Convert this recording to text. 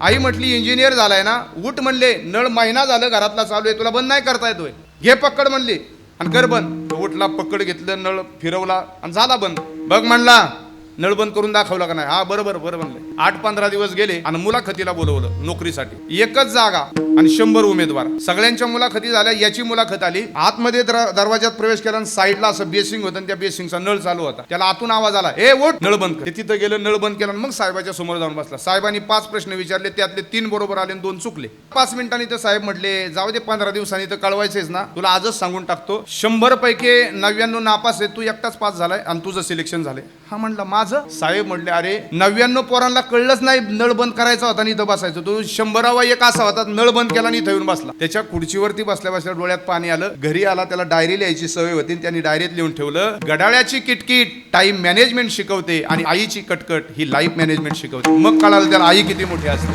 आई म्हटली इंजिनियर झालाय ना. उठ म्हणले नळ महिना झालं घरातला चालू आहे तुला बंद नाही करता येतोय. घे पकड म्हणली आणि कर बंद. उठला पकड घेतलं नळ फिरवला आणि झाला बंद. बघ म्हणला नळ बंद करून दाखवला का नाही? हा बरोबर बरं म्हणले. आठ पंधरा दिवस गेले आणि मुलाखतीला बोलवलं नोकरीसाठी. एकच जागा. आणि शंभर उमेदवार. सगळ्यांच्या मुलाखती झाल्या याची मुलाखत आली. आतमध्ये दर- दरवाजात प्रवेश केला आणि साईडला असं बेसिंग होतं आणि त्या बेसिंगचा नळ चालू होता. त्याला आतून आवाज आला हे वोट नळ बंद कर. ते तिथं गेलं नळ बंद केला मग साहेबाच्या समोर जाऊन बसला. साहेबांनी पाच प्रश्न विचारले त्यातले तीन बरोबर आले आणि दोन चुकले. पाच मिनिटांनी तर साहेब म्हटले जाऊ दे पंधरा दिवसांनी तर कळवायचेच ना. तुला आजच सांगून टाकतो. शंभर पैकी नव्याण्णव नापास आहे तू एकटाच पास झालाय आणि तुझं सिलेक्शन झालंय. हा म्हणला माझं? साहेब म्हटले अरे नव्याण्णव पोरांना कळलंच नाही नळ बंद करायचा होता आणि इथं बसायचं. तू शंभरावा एक असा होता नळ बंद केला आणि इथं येऊन बसला. त्याच्या खुर्चीवरती बसल्या बसल्या डोळ्यात पाणी आलं. घरी आला त्याला डायरी लिहायची सवय होती त्यांनी डायरीत लिहून ठेवलं गडाळ्याची किटकिट टाइम मॅनेजमेंट शिकवते आणि आईची कटकट ही लाईफ मॅनेजमेंट शिकवते. मग कळालं त्याला आई किती मोठी असते.